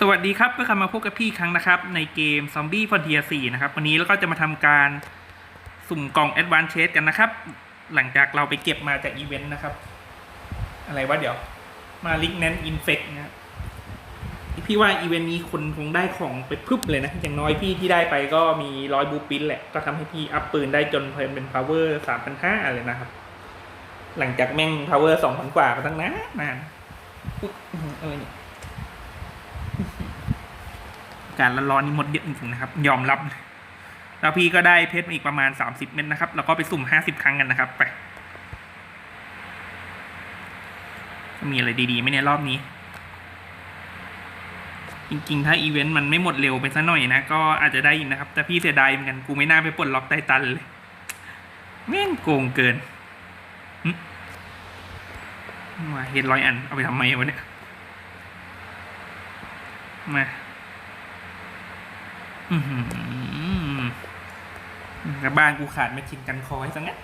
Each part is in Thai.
สวัสดีครับก็กลับมาพบกับพี่ครั้งนะครับ ในเกม Zombie Frontier 4นะครับ วันนี้เราก็จะมาทำการสุ่มกล่อง Advance Chest กันนะครับ หลังจากเราไปเก็บมาจากอีเวนต์นะครับ อะไรวะเดี๋ยว มา l i g n a n t Infect นะพี่ว่าอีเวนต์นี้คนคงได้ของไปพรึบเลยนะ อย่างน้อยพี่ที่ได้ไปก็มีร้อยบูปินแหละ ก็ทำให้พี่อัพปืนได้จนเพิ่มเป็น power 3,500เลยนะครับ หลังจากแม่ง power 2,000กว่ามาตั้งนานนานอะไรเนี่ย การละร้อนนี่หมดเยอะจริงๆนะครับ ยอมรับ แล้วพี่ก็ได้เพชรมาอีกประมาณสามสิบเม็ดนะครับ แล้วก็ไปสุ่มห้าสิบครั้งกันนะครับ ไป มีอะไรดีๆไหมเนี่ยรอบนี้ จริงๆ ถ้าอีเวนต์มันไม่หมดเร็วไปซะหน่อยนะ ก็อาจจะได้อีกนะครับ แต่พี่เสียดายเหมือนกันกูไม่น่าไปปลดล็อกไตตันเลยแม่งโกงเกินมาเฮ็ดร้อยอัน เอาไปทำไมวะเนี่ย มา กับบ้านกูขาดไม่ชินกันคอยซะงั้น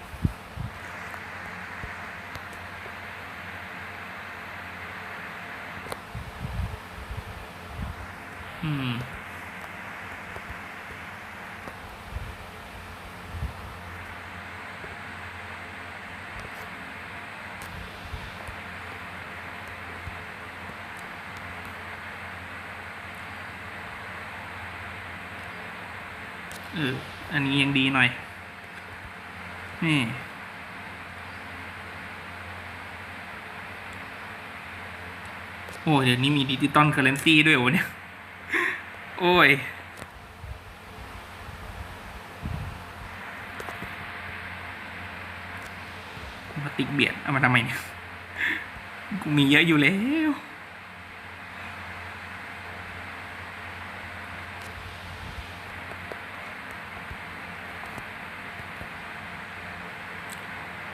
เออ อันนี้ยังดีหน่อย นี่ โอ้ยเดี๋ยวนี้มีดิจิตอลเคอร์เรนซีด้วยโอ้เนี่ย โอ้ย มาติกเบียด เอามาทำไมเนี่ย กูมีเยอะอยู่แล้ว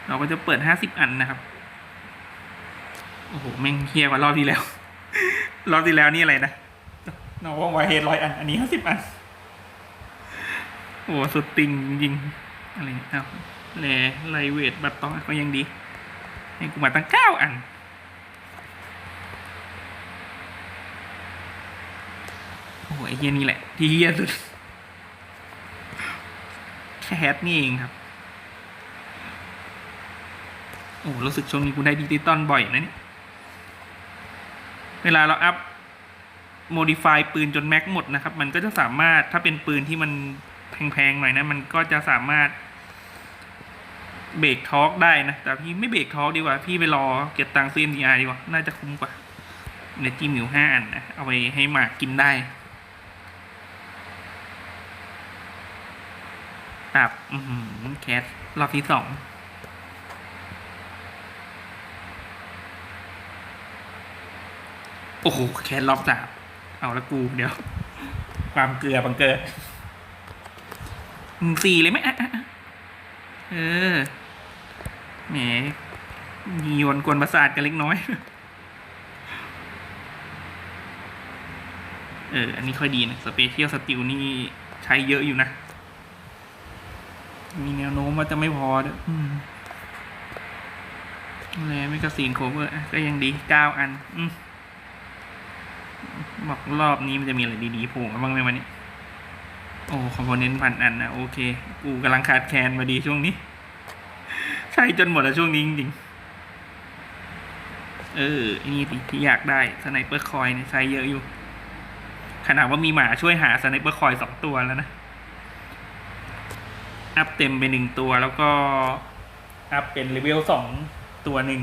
เราก็จะเปิดห้าสิบอันนะครับ โอ้โหแม่งเฮียกว่ารอบที่แล้ว รอบที่แล้วนี่อะไรนะน้องว่องไวเฮดร้อยอัน อันนี้ห้าสิบอัน โอ้โหสุดติงจริงอะไรเนี่ยเอาแลไลเวทบัตตองก็ยังดีให้กูมาตั้งเก้าอันโอ้โหไอเฮียนี่แหละ ที่เฮียสุดแค่แฮทนี่เองครับ โอ้รู้สึกช่วงนี้กูได้ดิจิตอลบ่อยนะเนี่ยเวลาเราอัพโมดิฟายปืนจนแม็กหมดนะครับ มันก็จะสามารถถ้าเป็นปืนที่มันแพงๆหน่อยนะ มันก็จะสามารถเบรกทอร์กได้นะ แต่พี่ไม่เบรกทอร์กดีกว่า พี่ไปรอเก็บตังค์ซื้อ MDR ดีกว่า น่าจะคุ้มกว่าเนจีมิวห้าอันนะ เอาไปให้หมากกินได้ตับอือหือแคสรอบที่สอง โอ้โหแค่รอบสามเอาละกูเดี๋ยว ความเกลือบังเกิดสี่เลยไหมเออแหมมีโยนกวนประสาทกันเล็กน้อย เออ อันนี้ค่อยดีนะสเปเชียลสติลนี่ใช้เยอะอยู่นะ มีแนวโน้มว่าจะไม่พอด้วยแล้วไม่กระสีนโคเวอร์ก็ยังดีเก้าอัน อืม บอกรอบนี้มันจะมีอะไรดีๆโผล่มาบ้างไหมวันนี้ โอ้คอมโพเนนต์พันอันนะโอเค กูกำลังขาดแคลนมาดีช่วงนี้ ใช้จนหมดแล้วช่วงนี้จริงๆ เอออ้นี่ที่อยากได้สไนเปอร์คอยเนี่ยใช้เยอะอยู่ ขนาดว่ามีหมาช่วยหาสไนเปอร์คอยสองตัวแล้วนะ อัพเต็มไปหนึ่งตัวแล้วก็ อัพเป็นเลเวลสองตัวหนึ่ง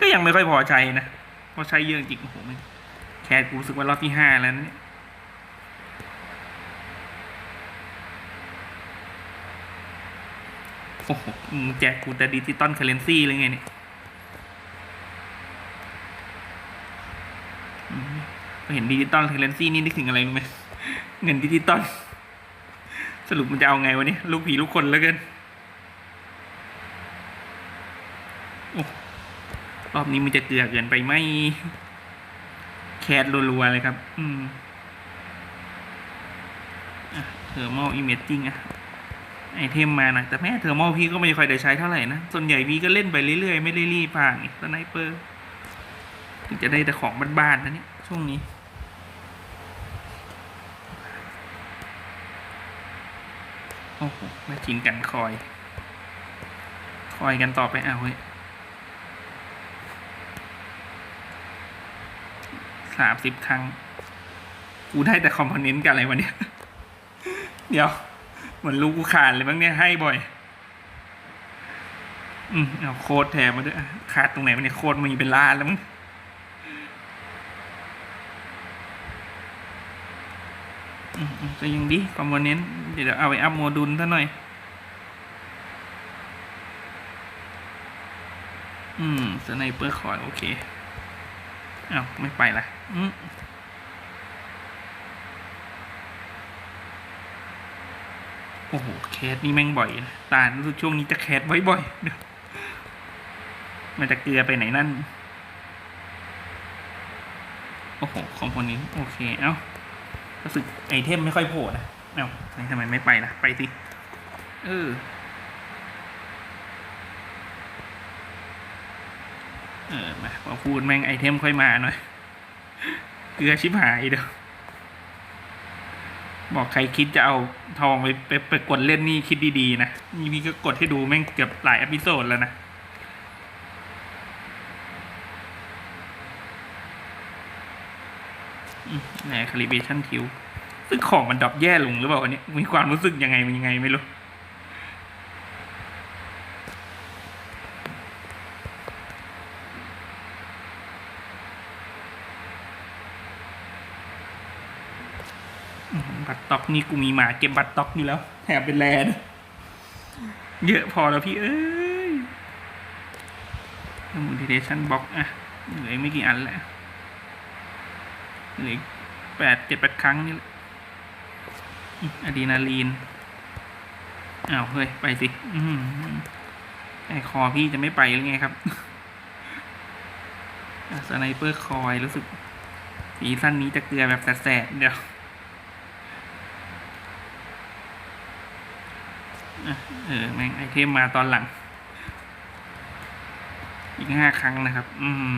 ก็ยังไม่ค่อยพอใจนะเพราะใช้เยอะจริงโอ้โหมัน แคสกูรู้สึกว่ารอบที่ห้าแล้วนะเนี่ยโอ้โหแจกกูแต่ดิจิตอลเคเรนซีเลยไงเนี่ยอืมพอเห็นดิจิตอลเคเรนซี่นี่นึกถึงอะไรรู้ไหมเงินดิจิตอลสรุปมันจะเอาไงวะเนี่ยลูกผีลูกคนแล้วกันรอบนี้มันจะเกลือเกินไปไหม แคสรัวๆเลยครับ อืมเทอร์มอลอิมเมจจิ้งอะไอเทมมานะแต่แม่เทอร์มอลพี่ก็ไม่ค่อยได้ใช้เท่าไหร่นะ ส่วนใหญ่พี่ก็เล่นไปเรื่อยๆ ไม่ได้รีบผ่านสไนเปอร์จะได้แต่ของบ้านๆนะเนี่ยช่วงนี้โอ้โหแม่ชิงกันคอย คอยกันต่อไปเอาเว้ย สามสิบครั้ง กูได้แต่คอมโพเนนต์กับอะไรวะเนี่ย เดี๋ยว เหมือนลูกกูขาดเลยมั้งเนี่ยให้บ่อย อืมเอาโคดแถมมาด้วยขาดตรงไหนวะเนี่ยโคดมีเป็นล้านแล้วมั้งอืมอืมก็ยังดีคอมโพเนนต์เดี๋ยวเอาไปอัพโมดูลซะหน่อย อืมสไนเปอร์คอร์ดโอเค เอ้าไม่ไปละ โอ้โห แคสนี่แม่งบ่อยนะตารู้สึกช่วงนี้จะแคสบ่อยๆเดี๋ยวมันจะเกลือไปไหนนั่น โอ้โห คอมโพเนนต์โอเค เอ้ารู้สึกไอเทมไม่ค่อยโผล่นะ เอ้าทำไมไม่ไปล่ะ ไปสิ เออเออมาพอพูดแม่งไอเทมค่อยมาหน่อย เกลือชิบหายเดี๋ยวบอกใครคิดจะเอาทองไปไปไปกดเล่นนี่คิดดีๆนะนี่พี่ก็กดให้ดูแม่งเกือบหลายอพิโซดแล้วนะแหนคาลิเบชันทิวซึ่งของมันดรอปแย่ลงหรือเปล่าวันนี้มีความรู้สึกยังไงมันยังไงไม่รู้ บัตรต็อกนี่กูมีหมาเก็บบัตรต็อกอยู่แล้ว แถมเป็นแลนด์เยอะพอแล้วพี่เอ้ยมูทิเทชันบ็อกอะเหลือไม่กี่อันแล้วเหลือแปดเจ็ดแปดครั้งนี่แหละอะดรีนาลีนอ้าวเฮ้ย ไปสิอืไอคอพี่จะไม่ไปหรือไงครับสไนเปอร์คอยรู้สึกสีสั้นนี้จะเกลือแบบแสบๆเดี๋ยว อะ เออแม่งไอเทมมาตอนหลัง อีกห้าครั้งนะครับ อืม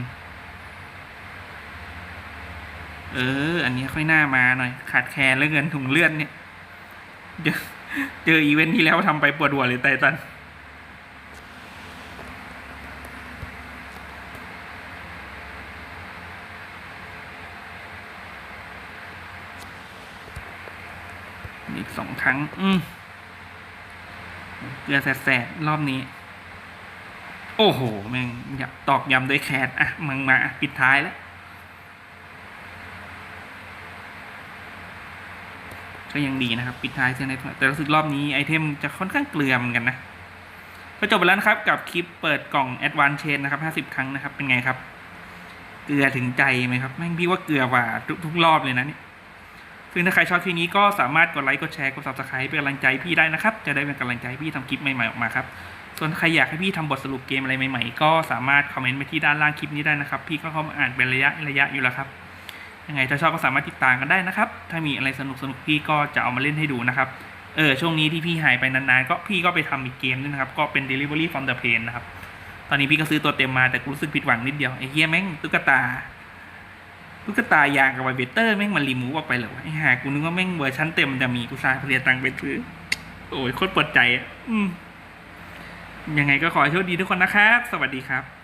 เออ อันนี้ค่อยหน้ามาหน่อย ขาดแคลนแล้วเงินถุงเลือดเนี่ย เจอเจออีเวนท์ที่แล้วทำไปปวดหัวเลยไตตันอีกสองครั้ง อืม เกลือแสบๆรอบนี้ โอ้โหแม่งตอกย้ำด้วยแคทอะมึงมาอะปิดท้ายแล้วก็ยังดีนะครับ ปิดท้ายเช่นไรแต่รู้สึกรอบนี้ไอเทมจะค่อนข้างเกลือเหมือนกันนะก็จบไปแล้วนะครับ กับคลิปเปิดกล่อง Advance Chain นะครับ50ครั้งนะครับ เป็นไงครับ เกลือถึงใจไหมครับ แม่งพี่ว่าเกลือว่าทุกทุกรอบเลยนะเนี่ย ซึ่งถ้าใครชอบคลิปนี้ก็สามารถกดไลค์ กดแชร์ กด subscribe เป็นกำลังใจพี่ได้นะครับ จะได้เป็นกำลังใจพี่ทำคลิปใหม่ๆออกมาครับ ส่วนใครอยากให้พี่ทำบทสรุปเกมอะไรใหม่ๆ ก็สามารถคอมเมนต์ไปที่ด้านล่างคลิปนี้ได้นะครับ พี่ก็เข้ามาอ่านเป็นระยะระยะอยู่แล้วครับ ยังไงถ้าชอบก็สามารถติดตามกันได้นะครับ ถ้ามีอะไรสนุกสนุกๆพี่ก็จะเอามาเล่นให้ดูนะครับ เออช่วงนี้ที่พี่หายไปนานๆ ก็พี่ก็ไปทำอีกเกมนึงนะครับ ก็เป็น Delivery from the Pain นะครับ ตอนนี้พี่ก็ซื้อตัวเต็มมาแต่กูรู้สึกผิดหวังนิดเดียวไอ้เฮียแม่งตุ๊กตา ตุ๊กตายางกับไวเบเตอร์แม่งมันรีมูฟออกไปเหรอวะไอ้ห่ากูนึกว่าแม่งเวอร์ชันเต็มมันจะมีกูซาเสียตังค์ไปซื้อ โอ้ยโคตรปวดใจอะ อืมยังไงก็ขอให้โชคดีทุกคนนะครับ สวัสดีครับ